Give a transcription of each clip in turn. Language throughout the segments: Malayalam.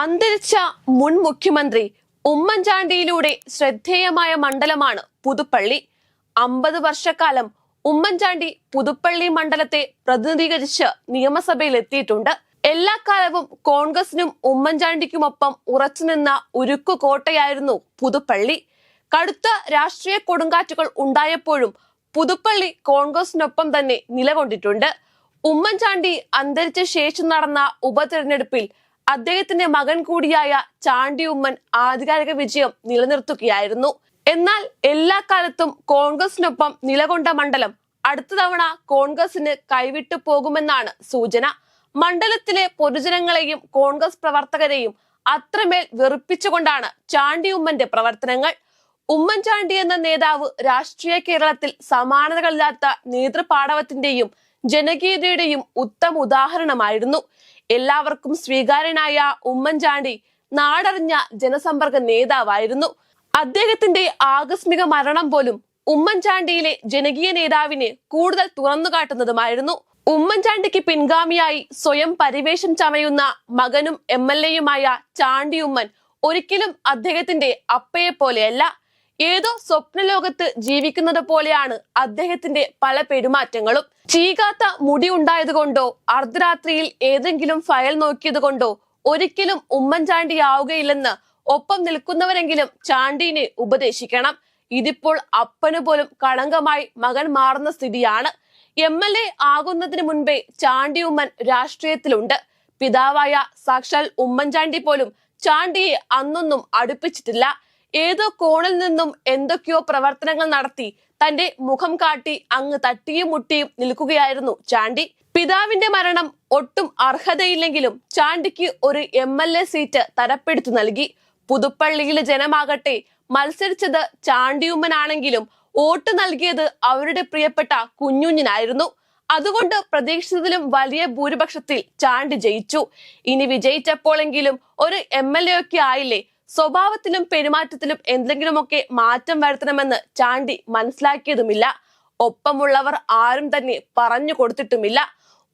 അന്തരിച്ച മുൻ മുഖ്യമന്ത്രി ഉമ്മൻചാണ്ടിയിലൂടെ ശ്രദ്ധേയമായ മണ്ഡലമാണ് പുതുപ്പള്ളി. അമ്പത് വർഷക്കാലം ഉമ്മൻചാണ്ടി പുതുപ്പള്ളി മണ്ഡലത്തെ പ്രതിനിധീകരിച്ച് നിയമസഭയിൽ എത്തിയിട്ടുണ്ട്. എല്ലാ കാലവും കോൺഗ്രസിനും ഉമ്മൻചാണ്ടിക്കുമൊപ്പം ഉറച്ചുനിന്ന ഉരുക്കു കോട്ടയായിരുന്നു പുതുപ്പള്ളി. കടുത്ത രാഷ്ട്രീയ കൊടുങ്കാറ്റുകൾ ഉണ്ടായപ്പോഴും പുതുപ്പള്ളി കോൺഗ്രസിനൊപ്പം തന്നെ നിലകൊണ്ടിട്ടുണ്ട്. ഉമ്മൻചാണ്ടി അന്തരിച്ച ശേഷം നടന്ന ഉപതെരഞ്ഞെടുപ്പിൽ അദ്ദേഹത്തിന്റെ മകൻ കൂടിയായ ചാണ്ടി ഉമ്മൻ ആധികാരിക വിജയം നിലനിർത്തുകയായിരുന്നു. എന്നാൽ എല്ലാ കാലത്തും കോൺഗ്രസിനൊപ്പം നിലകൊണ്ട മണ്ഡലം അടുത്ത തവണ കോൺഗ്രസിന് കൈവിട്ടു പോകുമെന്നാണ് സൂചന. മണ്ഡലത്തിലെ പൊതുജനങ്ങളെയും കോൺഗ്രസ് പ്രവർത്തകരെയും അത്രമേൽ വെറുപ്പിച്ചുകൊണ്ടാണ് ചാണ്ടി ഉമ്മന്റെ പ്രവർത്തനങ്ങൾ. ഉമ്മൻചാണ്ടി എന്ന നേതാവ് രാഷ്ട്രീയ കേരളത്തിൽ സമാനതകളില്ലാത്ത നേതൃപാടവത്തിന്റെയും ജനകീയതയുടെയും ഉത്തമ ഉദാഹരണമായിരുന്നു. എല്ലാവർക്കും സ്വീകാര്യനായ ഉമ്മൻചാണ്ടി നാടറിഞ്ഞ ജനസമ്പർക്ക നേതാവായിരുന്നു. അദ്ദേഹത്തിന്റെ ആകസ്മിക മരണം പോലും ഉമ്മൻചാണ്ടിയിലെ ജനകീയ നേതാവിനെ കൂടുതൽ തുറന്നുകാട്ടുന്നതുമായിരുന്നു. ഉമ്മൻചാണ്ടിക്ക് പിൻഗാമിയായി സ്വയം പരിവേഷം ചമയുന്ന മകനും എം എൽ എയുമായ ചാണ്ടി ഉമ്മൻ ഒരിക്കലും അദ്ദേഹത്തിന്റെ അപ്പയെ പോലെയല്ല ഏതോ സ്വപ്നലോകത്ത് ജീവിക്കുന്നത് പോലെയാണ് അദ്ദേഹത്തിന്റെ പല പെരുമാറ്റങ്ങളും. ചീകാത്ത മുടി ഉണ്ടായതുകൊണ്ടോ അർദ്ധരാത്രിയിൽ ഏതെങ്കിലും ഫയൽ നോക്കിയത് കൊണ്ടോ ഒരിക്കലും ഉമ്മൻചാണ്ടി ആവുകയില്ലെന്ന് ഒപ്പം നിൽക്കുന്നവരെങ്കിലും ചാണ്ടിനെ ഉപദേശിക്കണം. ഇതിപ്പോൾ അപ്പന് പോലും കളങ്കമായി മകൻ മാറുന്ന സ്ഥിതിയാണ്. എം എൽ എ ആകുന്നതിന് മുൻപേ ചാണ്ടി ഉമ്മൻ രാഷ്ട്രീയത്തിലുണ്ട്. പിതാവായ സാക്ഷാൽ ഉമ്മൻചാണ്ടി പോലും ചാണ്ടിയെ അന്നൊന്നും അടുപ്പിച്ചിട്ടില്ല. ഏതോ കോണിൽ നിന്നും എന്തൊക്കെയോ പ്രവർത്തനങ്ങൾ നടത്തി തന്റെ മുഖം കാട്ടി അങ്ങ് തട്ടിയും മുട്ടിയും നിൽക്കുകയായിരുന്നു ചാണ്ടി. പിതാവിന്റെ മരണം ഒട്ടും അർഹതയില്ലെങ്കിലും ചാണ്ടിക്ക് ഒരു എം എൽ എ സീറ്റ് തരപ്പെടുത്തു നൽകി. പുതുപ്പള്ളിയിലെ ജനമാകട്ടെ മത്സരിച്ചത് ചാണ്ടിയുമ്മനാണെങ്കിലും വോട്ട് നൽകിയത് അവരുടെ പ്രിയപ്പെട്ട കുഞ്ഞുഞ്ഞിനായിരുന്നു. അതുകൊണ്ട് പ്രതീക്ഷിച്ചതിലും വലിയ ഭൂരിപക്ഷത്തിൽ ചാണ്ടി ജയിച്ചു. ഇനി വിജയിച്ചപ്പോഴെങ്കിലും ഒരു എം എൽ എ ഒക്കെ ആയില്ലേ സ്വഭാവത്തിലും പെരുമാറ്റത്തിലും എന്തെങ്കിലുമൊക്കെ മാറ്റം വരുത്തണമെന്ന് ചാണ്ടി മനസ്സിലാക്കിയതുമില്ല. ഒപ്പമുള്ളവർ ആരും തന്നെ പറഞ്ഞു കൊടുത്തിട്ടുമില്ല.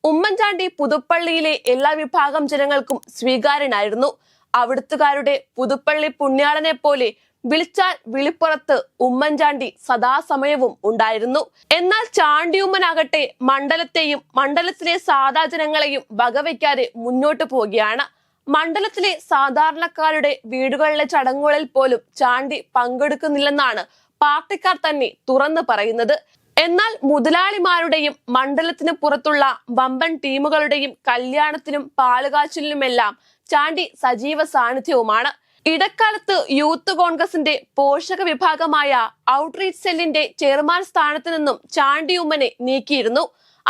ഉമ്മൻചാണ്ടി പുതുപ്പള്ളിയിലെ എല്ലാ വിഭാഗം ജനങ്ങൾക്കും സ്വീകാര്യനായിരുന്നു. അവിടുത്തുകാരുടെ പുതുപ്പള്ളി പുണ്യാളനെ പോലെ വിളിച്ചാൽ വിളിപ്പുറത്ത് ഉമ്മൻചാണ്ടി സദാസമയവും ഉണ്ടായിരുന്നു. എന്നാൽ ചാണ്ടിയുമ്മനാകട്ടെ മണ്ഡലത്തെയും മണ്ഡലത്തിലെ സാധാ ജനങ്ങളെയും വകവയ്ക്കാതെ മുന്നോട്ടു പോവുകയാണ്. മണ്ഡലത്തിലെ സാധാരണക്കാരുടെ വീടുകളിലെ ചടങ്ങുകളിൽ പോലും ചാണ്ടി പങ്കെടുക്കുന്നില്ലെന്നാണ് പാർട്ടിക്കാർ തന്നെ തുറന്നു പറയുന്നത്. എന്നാൽ മുതലാളിമാരുടെയും മണ്ഡലത്തിന് പുറത്തുള്ള വമ്പൻ ടീമുകളുടെയും കല്യാണത്തിനും പാലുകാച്ചിലിനുമെല്ലാം ചാണ്ടി സജീവ സാന്നിധ്യവുമാണ്. ഇടക്കാലത്ത് യൂത്ത് കോൺഗ്രസിന്റെ പോഷക വിഭാഗമായ ഔട്ട്റീച്ച് സെല്ലിന്റെ ചെയർമാൻ സ്ഥാനത്ത് നിന്നും ചാണ്ടി ഉമ്മനെ നീക്കിയിരുന്നു.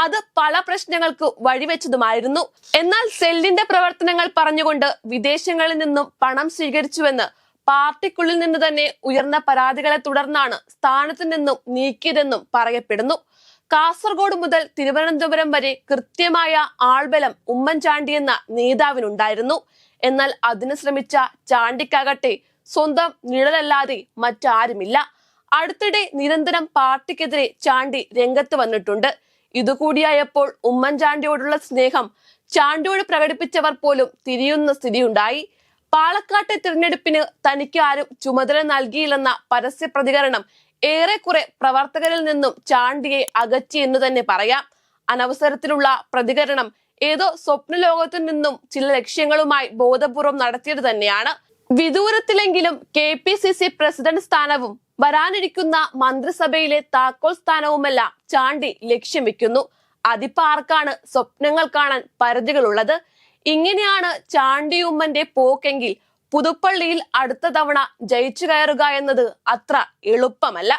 അത് പല പ്രശ്നങ്ങൾക്ക് വഴിവെച്ചതുമായിരുന്നു. എന്നാൽ സെല്ലിന്റെ പ്രവർത്തനങ്ങൾ പറഞ്ഞുകൊണ്ട് വിദേശങ്ങളിൽ നിന്നും പണം സ്വീകരിച്ചുവെന്ന് പാർട്ടിക്കുള്ളിൽ നിന്ന് തന്നെ ഉയർന്ന പരാതികളെ തുടർന്നാണ് സ്ഥാനത്ത് നിന്നും നീക്കിയതെന്നും പറയപ്പെടുന്നു. കാസർഗോഡ് മുതൽ തിരുവനന്തപുരം വരെ കൃത്യമായ ആൾബലം ഉമ്മൻചാണ്ടി എന്ന നേതാവിനുണ്ടായിരുന്നു. എന്നാൽ അതിന് ശ്രമിച്ച ചാണ്ടിക്കാകട്ടെ സ്വന്തം നിഴലല്ലാതെ മറ്റാരുമില്ല. അടുത്തിടെ നിരന്തരം പാർട്ടിക്കെതിരെ ചാണ്ടി രംഗത്ത് വന്നിട്ടുണ്ട്. ഇതുകൂടിയായപ്പോൾ ഉമ്മൻചാണ്ടിയോടുള്ള സ്നേഹം ചാണ്ടിയോട് പ്രകടിപ്പിച്ചവർ പോലും തിരിയുന്ന സ്ഥിതിയുണ്ടായി. പാലക്കാട്ടെ തിരഞ്ഞെടുപ്പിന് തനിക്ക് ആരും ചുമതല നൽകിയില്ലെന്ന പരസ്യ പ്രതികരണം ഏറെക്കുറെ പ്രവർത്തകരിൽ നിന്നും ചാണ്ടിയെ അകറ്റി എന്ന് തന്നെ പറയാം. അനവസരത്തിലുള്ള പ്രതികരണം ഏതോ സ്വപ്നലോകത്തു നിന്നും ചില ലക്ഷ്യങ്ങളുമായി ബോധപൂർവം നടത്തിയത് തന്നെയാണ്. വിദൂരത്തിലെങ്കിലും K P C C president സ്ഥാനവും വരാനിരിക്കുന്ന മന്ത്രിസഭയിലെ താക്കോൽ സ്ഥാനവുമെല്ലാം ചാണ്ടി ലക്ഷ്യം വെക്കുന്നു. അതിപ്പോ ആർക്കാണ് സ്വപ്നങ്ങൾ കാണാൻ പരിധികളുള്ളത്? ഇങ്ങനെയാണ് ചാണ്ടി ഉമ്മന്റെ പോക്കെങ്കിൽ പുതുപ്പള്ളിയിൽ അടുത്ത തവണ ജയിച്ചു കയറുക എന്നത് അത്ര എളുപ്പമല്ല.